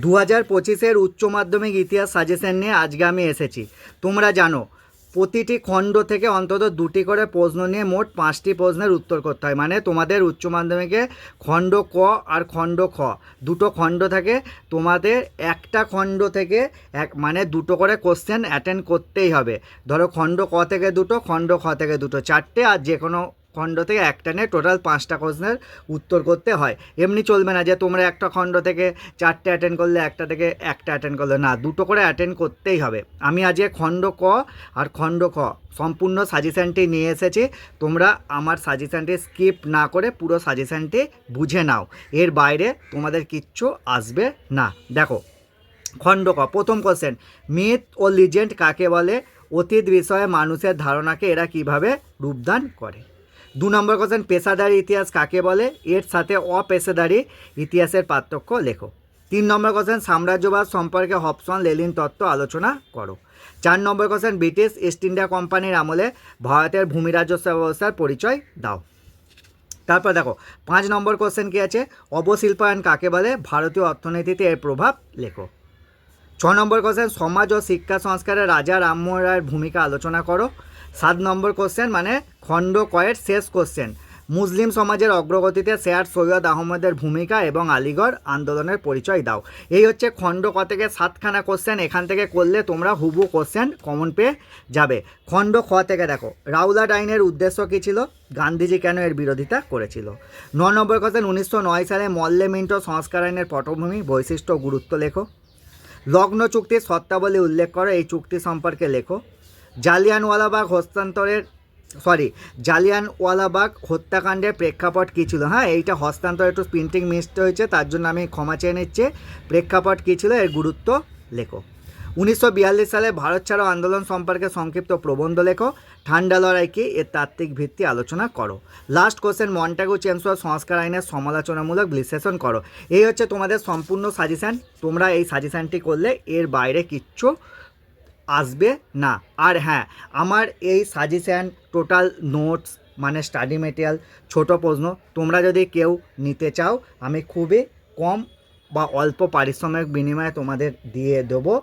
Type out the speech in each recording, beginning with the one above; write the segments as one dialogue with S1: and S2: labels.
S1: দু হাজার পঁচিশের উচ্চ মাধ্যমিক ইতিহাস সাজেশন নিয়ে আজকে আমি এসেছি। তোমরা জানো, প্রতিটি খণ্ড থেকে অন্তত দুটি করে প্রশ্ন নিয়ে মোট পাঁচটি প্রশ্নের উত্তর করতে হয়। মানে তোমাদের উচ্চ মাধ্যমিকে খণ্ড ক আর খণ্ড খ, দুটো খণ্ড থাকে। তোমাদের একটা খণ্ড থেকে এক মানে দুটো করে কোশ্চেন অ্যাটেন্ড করতেই হবে। ধরো খণ্ড ক থেকে দুটো, খণ্ড খ থেকে দুটো, চারটে আর যে কোনো খণ্ড থেকে একটা নিয়ে টোটাল পাঁচটা কোশ্চেনের উত্তর করতে হয়। এমনি চলবে না যে তোমরা একটা খণ্ড থেকে চারটে অ্যাটেন্ড করলে, একটা থেকে একটা অ্যাটেন্ড করলে। না, দুটো করে অ্যাটেন্ড করতেই হবে। আমি আজকে খণ্ড ক আর খণ্ড খ সম্পূর্ণ সাজেশানটি নিয়ে এসেছি। তোমরা আমার সাজেশানটি স্কিপ না করে পুরো সাজেশানটি বুঝে নাও। এর বাইরে তোমাদের কিচ্ছু আসবে না। দেখো, খণ্ড ক, প্রথম কোশ্চেন মিথ ও লিজেন্ড কাকে বলে? অতীত বিষয়ে মানুষের ধারণাকে এরা কীভাবে রূপদান করে? দু নম্বর কোশ্চেন পেশাদারি ইতিহাস কাকে বলে? এর সাথে অপেশাদারি ইতিহাসের পার্থক্য লেখো। তিন নম্বর কোশ্চেন সাম্রাজ্যবাদ সম্পর্কে হপসন লেলিন তত্ত্ব আলোচনা করো। চার নম্বর কোশ্চেন ব্রিটিশ ইস্ট ইন্ডিয়া কোম্পানির আমলে ভারতের ভূমি রাজস্ব ব্যবস্থার পরিচয় দাও। তারপর দেখো, পাঁচ নম্বর কোশ্চেন কী আছে? অবশিল্পায়ন কাকে বলে? ভারতীয় অর্থনীতিতে এর প্রভাব লেখো। ছ নম্বর কোশ্চেন সমাজ ও শিক্ষা সংস্কারে রাজা রামমোহন রায়ের ভূমিকা আলোচনা করো। সাত নম্বর কোশ্চেন মানে খণ্ড কয়ের শেষ কোশ্চেন মুসলিম সমাজের অগ্রগতিতে শেয়ার সৈয়দ আহমদের ভূমিকা এবং আলিগড় আন্দোলনের পরিচয় দাও। এই হচ্ছে খণ্ড ক থেকে সাতখানা কোশ্চেন এখান থেকে করলে তোমরা হুবু কোশ্চেন কমন পেয়ে যাবে। খণ্ড খ থেকে দেখো রাউলাট আইনের উদ্দেশ্য কী ছিল? গান্ধীজি কেন এর বিরোধিতা করেছিল? ন নম্বর কোশ্চেন উনিশশো নয় সালে মল্লে মিন্টো সংস্কার আইনের পটভূমি, বৈশিষ্ট্য গুরুত্ব লেখো। লগ্ন চুক্তির শর্তাবলী উল্লেখ করে, এই চুক্তি সম্পর্কে লেখো। জালিয়ানওয়ালাবাগ হস্তান্তরের সরি জালিয়ানওয়ালাবাগ হত্যাকাণ্ডের প্রেক্ষাপট কী ছিল? হ্যাঁ এইটা হস্তান্তর, একটু প্রিন্টিং মিসড হয়েছে, তার জন্য আমি ক্ষমা চেয়ে নিচ্ছি। প্রেক্ষাপট কী ছিল? এর গুরুত্ব লেখো। উনিশশো বিয়াল্লিশ সালে ভারত ছাড়ো আন্দোলন সম্পর্কে সংক্ষিপ্ত প্রবন্ধ লেখো। ঠান্ডা লড়াই কি এর তাত্ত্বিক ভিত্তি আলোচনা করো। লাস্ট কোশ্চেন মন্টাগু চেমসুয়া সংস্কার আইনের সমালোচনামূলক বিশ্লেষণ করো। এই হচ্ছে তোমাদের সম্পূর্ণ সাজেশান তোমরা এই সাজেশানটি করলে এর বাইরে কিচ্ছু আসবে না। আর হ্যাঁ আমার এই সাজেশান টোটাল নোটস মানে স্টাডি মেটেরিয়াল ছোট প্রশ্ন, তোমরা যদি কেউ নিতে চাও, আমি খুবই কম বা অল্প পারিশ্রমিক বিনিময়ে তোমাদের দিয়ে দেবো।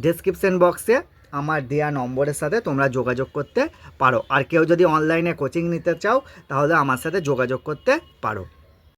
S1: ডেসক্রিপশন বক্সে আমার দেয়া নম্বরের সাথে তোমরা যোগাযোগ করতে পারো। আর কেউ যদি অনলাইনে কোচিং নিতে চাও, তাহলে আমার সাথে যোগাযোগ করতে পারো।